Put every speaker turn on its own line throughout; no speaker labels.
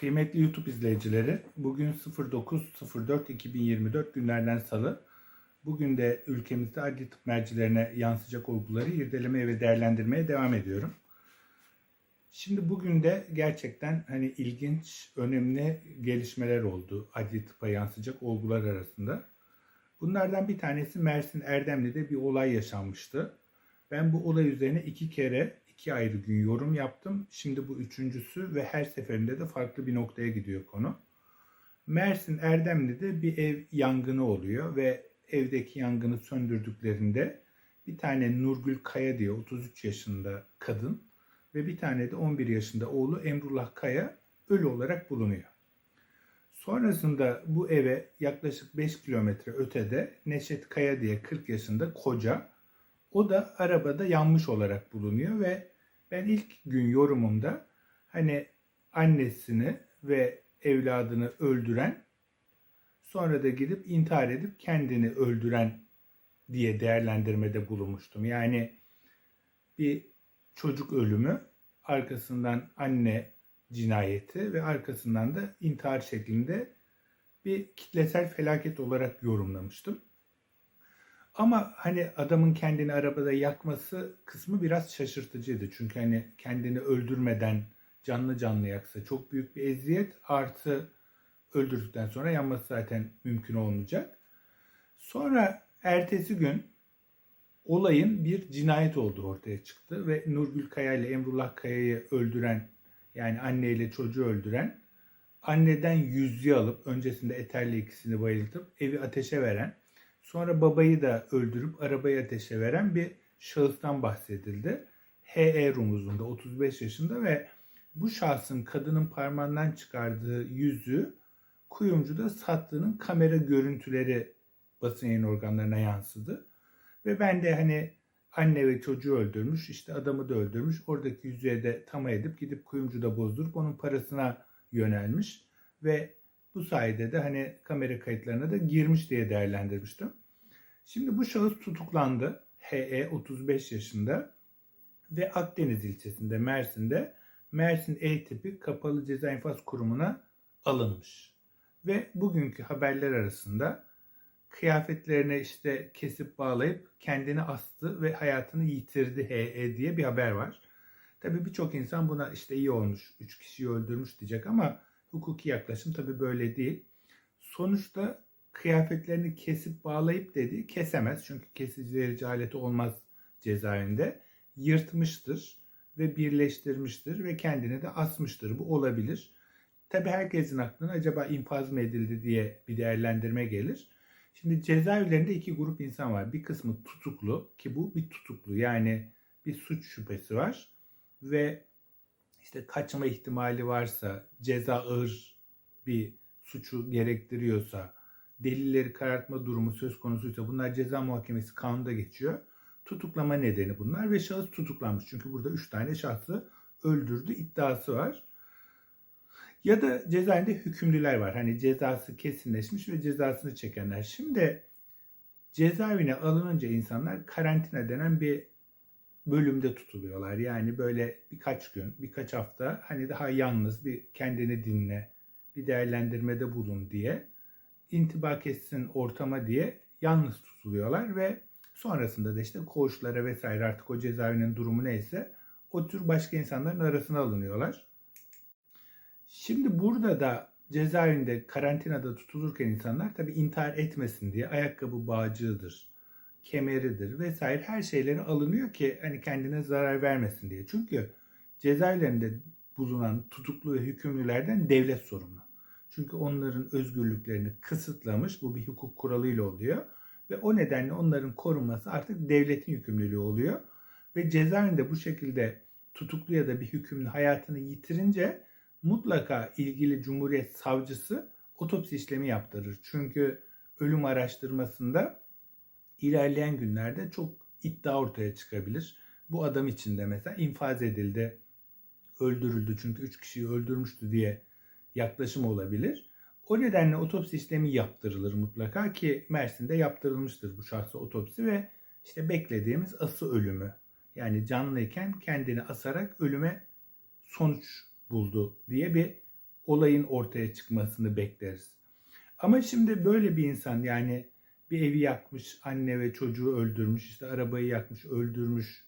Kıymetli YouTube izleyicileri, bugün 09.04.2024 günlerden salı. Bugün de ülkemizde adli tıp mercilerine yansıyacak olguları irdelemeye ve değerlendirmeye devam ediyorum. Şimdi bugün de gerçekten hani ilginç, önemli gelişmeler oldu adli tıpa yansıyacak olgular arasında. Bunlardan bir tanesi Mersin Erdemli'de bir olay yaşanmıştı. Ben bu olay üzerine iki kere iki ayrı gün yorum yaptım. Şimdi bu üçüncüsü ve her seferinde de farklı bir noktaya gidiyor konu. Mersin Erdemli'de bir ev yangını oluyor ve evdeki yangını söndürdüklerinde bir tane Nurgül Kaya diye 33 yaşında kadın ve bir tane de 11 yaşında oğlu Emrullah Kaya ölü olarak bulunuyor. Sonrasında bu eve yaklaşık 5 kilometre ötede Neşet Kaya diye 40 yaşında koca o da arabada yanmış olarak bulunuyor ve ben ilk gün yorumumda hani annesini ve evladını öldüren sonra da gidip intihar edip kendini öldüren diye değerlendirmede bulunmuştum. Yani bir çocuk ölümü, arkasından anne cinayeti ve arkasından da intihar şeklinde bir kitlesel felaket olarak yorumlamıştım. Ama hani adamın kendini arabada yakması kısmı biraz şaşırtıcıydı. Çünkü hani kendini öldürmeden canlı canlı yaksa çok büyük bir eziyet artı öldürdükten sonra yanması zaten mümkün olmayacak. Sonra ertesi gün olayın bir cinayet olduğu ortaya çıktı ve Nurgül Kaya ile Emrullah Kaya'yı öldüren yani anne ile çocuğu öldüren anneden yüzüğü alıp öncesinde eterli ikisini bayıltıp evi ateşe veren Sonra babayı da öldürüp arabayı ateşe veren bir şahıstan bahsedildi. H.E. Rumuz'unda 35 yaşında ve bu şahsın kadının parmağından çıkardığı yüzüğü kuyumcuda sattığının kamera görüntüleri basın yayın organlarına yansıdı. Ve ben de hani anne ve çocuğu öldürmüş, işte adamı da öldürmüş. Oradaki yüzüğe de tamah edip gidip kuyumcuda bozdurup onun parasına yönelmiş. Ve bu sayede de hani kamera kayıtlarına da girmiş diye değerlendirmiştim. Şimdi bu şahıs tutuklandı. HE 35 yaşında ve Akdeniz ilçesinde Mersin'de Mersin E tipi kapalı ceza infaz kurumuna alınmış. Ve bugünkü haberler arasında kıyafetlerini işte kesip bağlayıp kendini astı ve hayatını yitirdi HE diye bir haber var. Tabii birçok insan buna işte iyi olmuş, 3 kişiyi öldürmüş diyecek ama hukuki yaklaşım tabii böyle değil. Sonuçta kıyafetlerini kesip bağlayıp dedi kesemez. Çünkü kesici aleti olmaz cezaevinde. Yırtmıştır ve birleştirmiştir ve kendini de asmıştır. Bu olabilir. Tabi herkesin aklına acaba infaz mı edildi diye bir değerlendirme gelir. Şimdi cezaevlerinde iki grup insan var. Bir kısmı tutuklu ki bu bir tutuklu yani bir suç şüphesi var ve işte kaçma ihtimali varsa, ceza ağır bir suçu gerektiriyorsa, delilleri karartma durumu söz konusuysa bunlar ceza muhakemesi kanunda geçiyor. Tutuklama nedeni bunlar ve şahıs tutuklanmış. Çünkü burada 3 tane şahsı öldürdü iddiası var. Ya da cezaevinde hükümlüler var. Hani cezası kesinleşmiş ve cezasını çekenler. Şimdi cezaevine alınınca insanlar karantina denen bir bölümde tutuluyorlar. Yani böyle birkaç gün, birkaç hafta hani daha yalnız bir kendini dinle, bir değerlendirmede bulun diye intibak etsin ortama diye yalnız tutuluyorlar ve sonrasında da işte koğuşlara vesaire artık o cezaevinin durumu neyse o tür başka insanların arasına alınıyorlar. Şimdi burada da cezaevinde karantinada tutulurken insanlar tabi intihar etmesin diye ayakkabı bağcığıdır, kemeridir vesaire her şeyleri alınıyor ki hani kendine zarar vermesin diye. Çünkü cezaevlerinde bulunan tutuklu ve hükümlülerden devlet sorumlu. Çünkü onların özgürlüklerini kısıtlamış. Bu bir hukuk kuralıyla oluyor. Ve o nedenle onların korunması artık devletin yükümlülüğü oluyor. Ve cezaevinde bu şekilde tutuklu ya da bir hükümlü hayatını yitirince mutlaka ilgili cumhuriyet savcısı otopsi işlemi yaptırır. Çünkü ölüm araştırmasında ilerleyen günlerde çok iddia ortaya çıkabilir. Bu adam için de mesela infaz edildi, öldürüldü çünkü 3 kişiyi öldürmüştü diye yaklaşım olabilir. O nedenle otopsi işlemi yaptırılır mutlaka ki Mersin'de yaptırılmıştır bu şahsa otopsi ve işte beklediğimiz ası ölümü. Yani canlıyken kendini asarak ölüme sonuç buldu diye bir olayın ortaya çıkmasını bekleriz. Ama şimdi böyle bir insan yani bir evi yakmış, anne ve çocuğu öldürmüş, işte arabayı yakmış, öldürmüş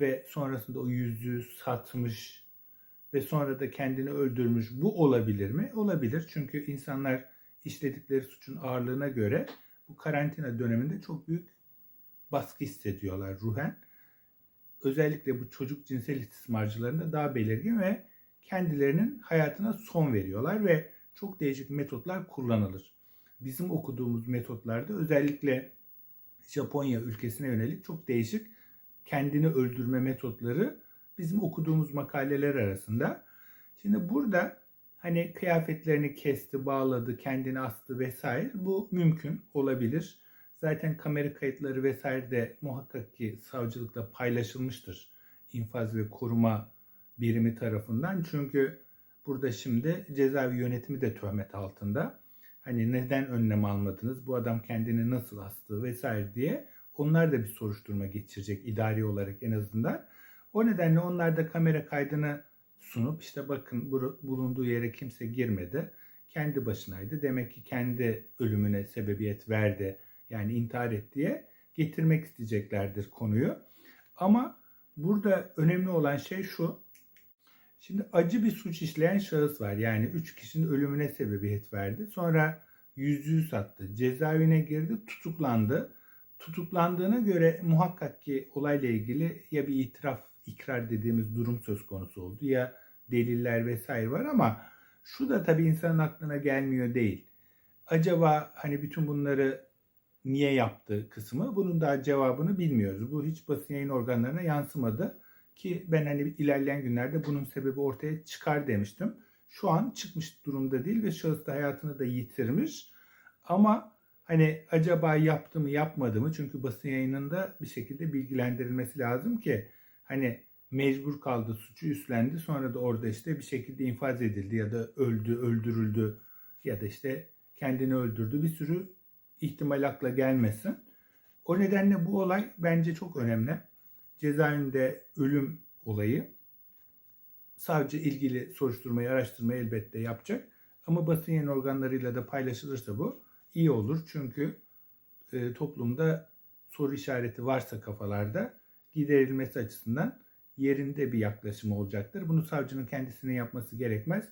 ve sonrasında o yüzüğü satmış ve sonra da kendini öldürmüş. Bu olabilir mi? Olabilir. Çünkü insanlar işledikleri suçun ağırlığına göre bu karantina döneminde çok büyük baskı hissediyorlar ruhen. Özellikle bu çocuk cinsel istismarcılarında daha belirgin ve kendilerinin hayatına son veriyorlar ve çok değişik metotlar kullanılır. Bizim okuduğumuz metotlarda özellikle Japonya ülkesine yönelik çok değişik kendini öldürme metotları bizim okuduğumuz makaleler arasında. Şimdi burada hani kıyafetlerini kesti, bağladı, kendini astı vesaire bu mümkün olabilir. Zaten kamera kayıtları vesaire de muhakkak ki savcılıkta paylaşılmıştır infaz ve koruma birimi tarafından. Çünkü burada şimdi cezaevi yönetimi de töhmet altında. Hani neden önlem almadınız, bu adam kendini nasıl astı vesaire diye onlar da bir soruşturma geçirecek idari olarak en azından. O nedenle onlar da kamera kaydını sunup işte bakın bulunduğu yere kimse girmedi. Kendi başınaydı. Demek ki kendi ölümüne sebebiyet verdi. Yani intihar et diye getirmek isteyeceklerdir konuyu. Ama burada önemli olan şey şu. Şimdi acı bir suç işleyen şahıs var. Yani üç kişinin ölümüne sebebiyet verdi. Sonra yüzüğü sattı. Cezaevine girdi, tutuklandı. Tutuklandığına göre muhakkak ki olayla ilgili ya bir itiraf, ikrar dediğimiz durum söz konusu oldu ya deliller vesaire var ama şu da tabii insanın aklına gelmiyor değil. Acaba hani bütün bunları niye yaptı kısmı bunun daha cevabını bilmiyoruz. Bu hiç basın yayın organlarına yansımadı ki ben hani ilerleyen günlerde bunun sebebi ortaya çıkar demiştim. Şu an çıkmış durumda değil ve şahıs da hayatını da yitirmiş. Ama hani acaba yaptı mı yapmadı mı? Çünkü basın yayınında bir şekilde bilgilendirilmesi lazım ki hani mecbur kaldı, suçu üstlendi. Sonra da orada işte bir şekilde infaz edildi ya da öldü, öldürüldü ya da işte kendini öldürdü. Bir sürü ihtimal akla gelmesin. O nedenle bu olay bence çok önemli. Cezaevinde ölüm olayı. Savcı ilgili soruşturmayı, araştırmayı elbette yapacak. Ama basın yayın organlarıyla da paylaşılırsa bu iyi olur. Çünkü e, toplumda soru işareti varsa kafalarda giderilmesi açısından yerinde bir yaklaşım olacaktır. Bunu savcının kendisinin yapması gerekmez.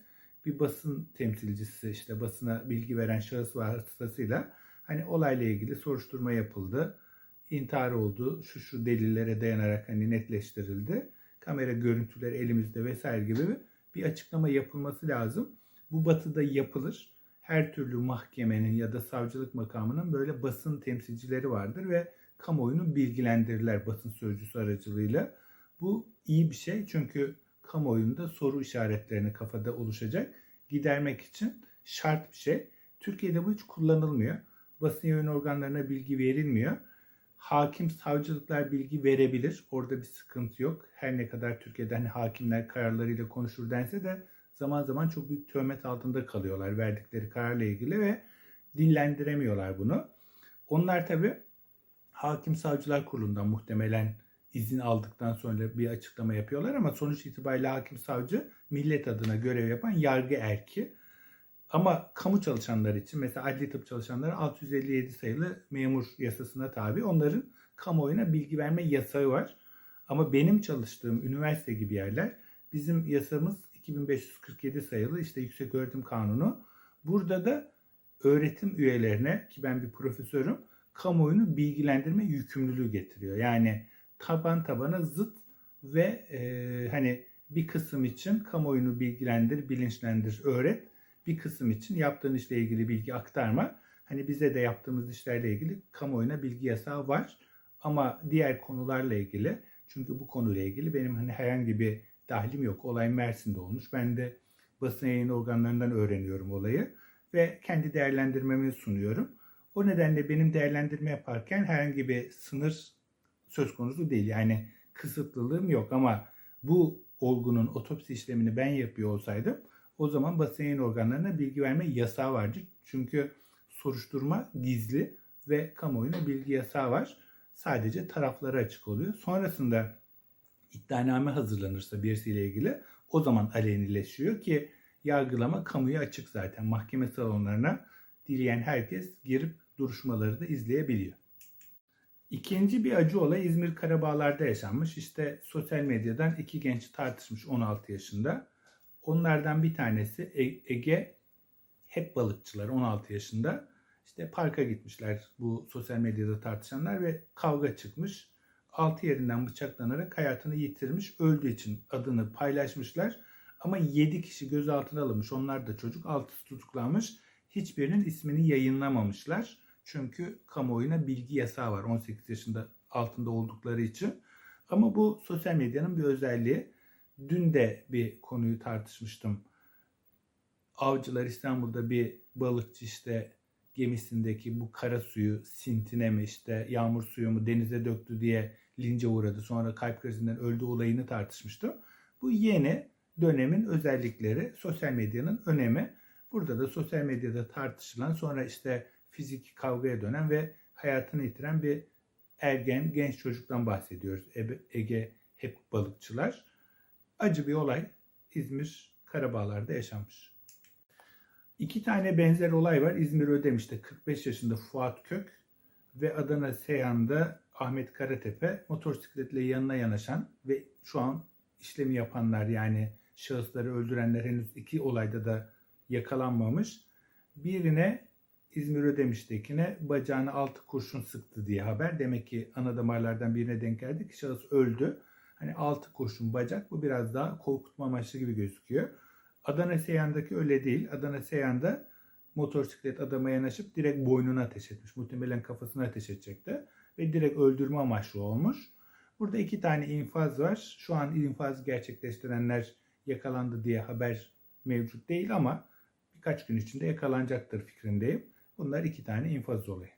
Bir basın temsilcisi işte basına bilgi veren şahıs vasıtasıyla hani olayla ilgili soruşturma yapıldı. İntihar oldu. Şu şu delillere dayanarak hani netleştirildi. Kamera görüntüleri elimizde vesaire gibi bir açıklama yapılması lazım. Bu batıda yapılır. Her türlü mahkemenin ya da savcılık makamının böyle basın temsilcileri vardır ve kamuoyunu bilgilendirirler basın sözcüsü aracılığıyla. Bu iyi bir şey çünkü kamuoyunda soru işaretlerini kafada oluşacak gidermek için şart bir şey. Türkiye'de bu hiç kullanılmıyor. Basın yayın organlarına bilgi verilmiyor. Hakim savcılıklar bilgi verebilir. Orada bir sıkıntı yok. Her ne kadar Türkiye'de hani hakimler kararlarıyla konuşur dense de zaman zaman çok büyük töhmet altında kalıyorlar verdikleri kararla ilgili ve dillendiremiyorlar bunu. Onlar tabi hakim savcılar kurulundan muhtemelen izin aldıktan sonra bir açıklama yapıyorlar ama sonuç itibariyle hakim savcı millet adına görev yapan yargı erki. Ama kamu çalışanları için mesela adli tıp çalışanları 657 sayılı memur yasasına tabi. Onların kamuoyuna bilgi verme yasağı var. Ama benim çalıştığım üniversite gibi yerler bizim yasamız 2547 sayılı işte Yüksek Öğretim Kanunu. Burada da öğretim üyelerine ki ben bir profesörüm kamuoyunu bilgilendirme yükümlülüğü getiriyor. Yani taban tabana zıt ve e, hani bir kısım için kamuoyunu bilgilendir, bilinçlendir, öğret. Bir kısım için yaptığın işle ilgili bilgi aktarma. Hani bize de yaptığımız işlerle ilgili kamuoyuna bilgi yasağı var. Ama diğer konularla ilgili çünkü bu konuyla ilgili benim hani herhangi bir dahlim yok. Olay Mersin'de olmuş. Ben de basın yayın organlarından öğreniyorum olayı ve kendi değerlendirmemi sunuyorum. O nedenle benim değerlendirme yaparken herhangi bir sınır söz konusu değil. Yani kısıtlılığım yok ama bu olgunun otopsi işlemini ben yapıyor olsaydım o zaman basın yayın organlarına bilgi verme yasağı vardı. Çünkü soruşturma gizli ve kamuoyuna bilgi yasağı var. Sadece taraflara açık oluyor. Sonrasında iddianame hazırlanırsa birisiyle ilgili o zaman alenileşiyor ki yargılama kamuya açık zaten. Mahkeme salonlarına dileyen herkes girip duruşmaları da izleyebiliyor. İkinci bir acı olay İzmir Karabağlar'da yaşanmış. İşte sosyal medyadan iki genç tartışmış 16 yaşında. Onlardan bir tanesi E- Ege hep balıkçılar 16 yaşında. İşte parka gitmişler bu sosyal medyada tartışanlar ve kavga çıkmış. Altı yerinden bıçaklanarak hayatını yitirmiş. Öldüğü için adını paylaşmışlar. Ama 7 kişi gözaltına alınmış. Onlar da çocuk. Altısı tutuklanmış. Hiçbirinin ismini yayınlamamışlar. Çünkü kamuoyuna bilgi yasağı var 18 yaşında altında oldukları için. Ama bu sosyal medyanın bir özelliği. Dün de bir konuyu tartışmıştım. Avcılar İstanbul'da bir balıkçı işte gemisindeki bu kara suyu sintine mi işte yağmur suyu mu denize döktü diye lince uğradı. Sonra kalp krizinden öldü olayını tartışmıştım. Bu yeni dönemin özellikleri, sosyal medyanın önemi. Burada da sosyal medyada tartışılan sonra işte fiziki kavgaya dönen ve hayatını yitiren bir ergen genç çocuktan bahsediyoruz. Ege hep balıkçılar. Acı bir olay İzmir Karabağlar'da yaşanmış. İki tane benzer olay var. İzmir Ödemiş'te 45 yaşında Fuat Kök ve Adana Seyhan'da Ahmet Karatepe motosikletle yanına yanaşan ve şu an işlemi yapanlar yani şahısları öldürenler henüz iki olayda da yakalanmamış. Birine İzmir Ödemiş'tekine bacağına altı kurşun sıktı diye haber. Demek ki ana damarlardan birine denk geldi ki şahıs öldü. Hani altı kurşun bacak bu biraz daha korkutma amaçlı gibi gözüküyor. Adana Seyhan'daki öyle değil. Adana Seyhan'da motosiklet adama yanaşıp direkt boynuna ateş etmiş. Muhtemelen kafasına ateş edecekti. Ve direkt öldürme amaçlı olmuş. Burada iki tane infaz var. Şu an infaz gerçekleştirenler yakalandı diye haber mevcut değil ama birkaç gün içinde yakalanacaktır fikrindeyim. Bunlar iki tane infaz olayı.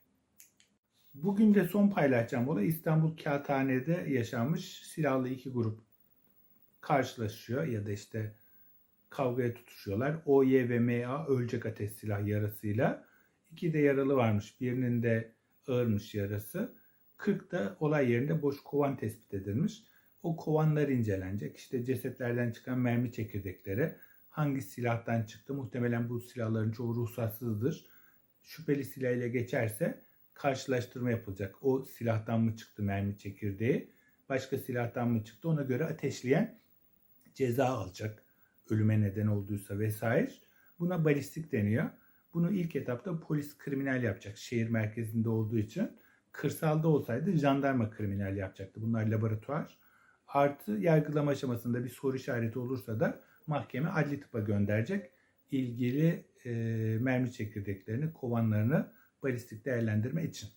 Bugün de son paylaşacağım olay İstanbul Kağıthane'de yaşanmış silahlı iki grup karşılaşıyor ya da işte kavgaya tutuşuyorlar. OY ve MA ölecek ateş silah yarasıyla. İki de yaralı varmış. Birinin de ağırmış yarası. 40 da olay yerinde boş kovan tespit edilmiş. O kovanlar incelenecek. İşte cesetlerden çıkan mermi çekirdekleri hangi silahtan çıktı? Muhtemelen bu silahların çoğu ruhsatsızdır. Şüpheli silah ile geçerse karşılaştırma yapılacak. O silahtan mı çıktı mermi çekirdeği? Başka silahtan mı çıktı? Ona göre ateşleyen ceza alacak ölüme neden olduysa vesaire. Buna balistik deniyor. Bunu ilk etapta polis kriminal yapacak şehir merkezinde olduğu için. Kırsalda olsaydı jandarma kriminal yapacaktı. Bunlar laboratuvar. Artı yargılama aşamasında bir soru işareti olursa da mahkeme adli tıpa gönderecek. İlgili e, mermi çekirdeklerini, kovanlarını balistik değerlendirme için.